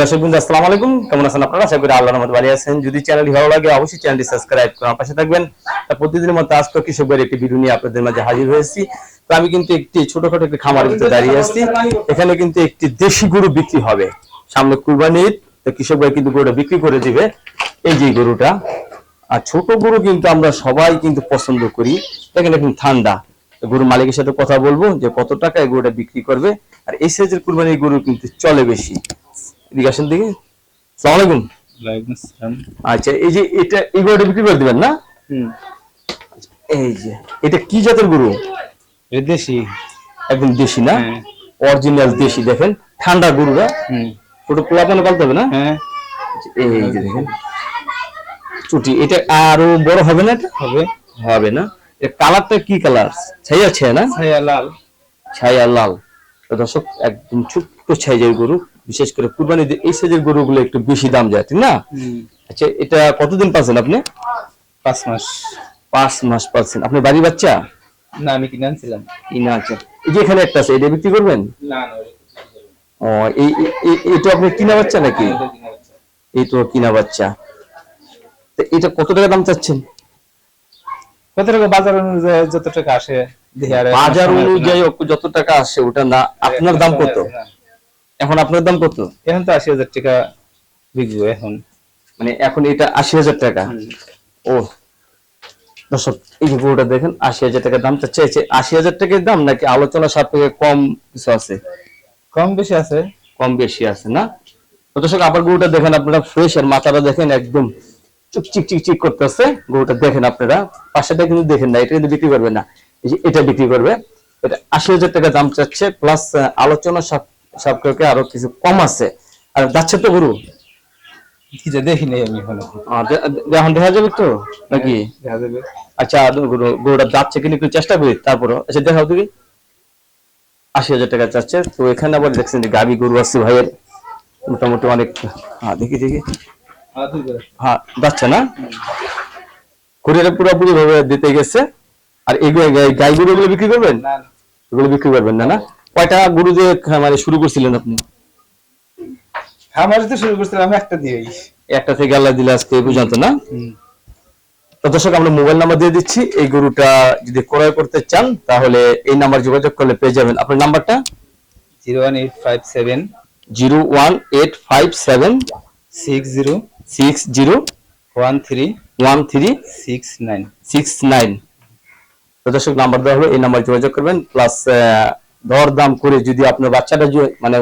দর্শক বন্ধু আসসালামু আলাইকুম। কেমন আছেন আপনারা? আশা করি আল্লাহর রহমতে ভালো আছেন। যদি চ্যানেলটি ভালো লাগে, অবশ্যই চ্যানেলটি সাবস্ক্রাইব করে পাশে থাকবেন। প্রতিদিনের মতো আজকে একটি ভিডিও নিয়ে আপনাদের মাঝে হাজির হয়েছি। তো আমি কিন্তু একটি ছোটখাটো একটি ভিতরে দাঁড়িয়ে আছি। এখানে কিন্তু একটি দেশি গরু বিক্রি হবে। সামনে কুরবানি ঈদ তো কৃষক ভাই কিন্তু গরুটা বিক্রি করে দিবে। এই যে গরুটা, আর ছোট গরু কিন্তু আমরা সবাই কিন্তু পছন্দ করি। দেখেন এখন ঠান্ডা। তো গরুর মালিকের সাথে কথা বলব যে কত টাকায় গরুটা বিক্রি করবে। আর এই সাইজের কুরবানির গরু কিন্তু চলে বেশি। এদিকে আসেন দিকে সালাম আলাইকুম। আচ্ছা এই যে এটা এই গরুটা বিক্রি করে দিবেন না? হুম। এই যে এটা কি জাতের গরু? দেশি। একদম দেশি না? হ্যাঁ। অরিজিনাল দেশি দেখেন। ঠান্ডা গরুরা। হুম। ছোট পোলাপানে পালতে হবে না? হ্যাঁ। এই যে দেখেন। চুটি এটা আরও বড় হবে না এটা? হবে। হবে না। কালারটা কি কালার? ছাইয়া আছে না? ছায়া লাল। ছায়া লাল। দর্শক একদম ছোট্ট সাইজের গরু। বিশেষ করে কুরবানি এই সাইজের গরুগুলো একটু বেশি দাম যায় ঠিক না? আচ্ছা এটা কতদিন পাচ্ছেন আপনি? পাঁচ মাস। পাঁচ মাস পাচ্ছেন আপনি বাড়ি বাচ্চা? না আমি কিনে আনছিলাম। কি না আছে এই যে এখানে একটা আছে এটা বিক্রি করবেন? না না ও এই এটা আপনি কিনা বাচ্চা নাকি? এই তো কিনা বাচ্চা। তো এটা কত টাকা দাম চাচ্ছেন? কত টাকা? বাজার অনুযায়ী যত টাকা আসে বাজার অনুযায়ী যত টাকা আসে ওটা না আপনার দাম কত। এখন আপনার দাম কত? এখন তো আশি হাজার টাকা বিকবো এখন। মানে এখন এটা আশি হাজার টাকা? ও দর্শক এই যে গরুটা দেখেন আশি হাজার টাকা দাম এই যে আশি হাজার টাকার দাম নাকি আলোচনা সাপেক্ষে কম কিছু আছে? কম বেশি আছে। কম বেশি আছে না? দর্শক আবার গরুটা দেখেন আপনারা ফ্রেশ আর মাথাটা দেখেন একদম চুক চিক চিক চিক করতেছে। গরুটা দেখেন আপনারা পাশেটা কিন্তু দেখেন না এটা কিন্তু বিক্রি করবে না। এই যে এটা বিক্রি করবে এটা আশি হাজার টাকা দাম চাচ্ছে প্লাস আলোচনা সাপ- সাপেক্ষে আরও কিছু কম আছে। আর যাচ্ছে তো গরু? কি দেখি নাই আমি এখন আহ, দে- দে- এখন দেখা যাবে তো নাকি? দেখা যাবে। আচ্ছা গরু গরুটা যাচ্ছে কিনা একটু চেষ্টা করি তারপরও। আচ্ছা দেখাও তুমি আশি হাজার টাকা চাচ্ছে তো এখানে আবার দেখছেন যে গাবি গরু আছে ভাইয়ের। মোটামুটি অনেক হ্যাঁ দেখি দেখি। হ্যাঁ। হ্যাঁ যাচ্ছে না? কুরিয়ারে পুরোপুরি ভাবে দিতে গেছে। আর এই গা- গাই গরু বিক্রি করবেন। এগুলো বিক্রি করবেন না না? কয়টা গরু যে মানে শুরু করছিলেন আপনি? আমার তো শুরু করছিলাম একটা দিয়েই। একটা থেকে আল্লাহ দিলে আজকে পর্যন্ত না? তো দর্শক আমরা মোবাইল নাম্বার দিয়ে দিচ্ছি। এই গরুটা যদি ক্রয় করতে চান তাহলে এই নাম্বার যোগাযোগ করলে পেয়ে যাবেন। আপনার নাম্বারটা? Zero one eight five seven. Zero one eight five seven. Six zero. Six zero. One three. One three. Six nine. Six nine. তো দর্শক নাম্বার দেওয়া হলো এই নাম্বার যোগাযোগ করবেন। প্লাস দর দাম করে যদি আপনার বাচ্চাটা মানে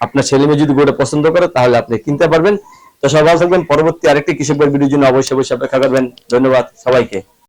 আপনার ছেলে মেয়ে যদি গরুটা পছন্দ করে, তাহলে আপনি কিনতে পারবেন। তো সবাই ভালো থাকবেন। পরবর্তী আরেকটি কৃষকের ভিডিওর জন্য অবশ্যই অবশ্যই অপেক্ষা করবেন ধন্যবাদ সবাইকে।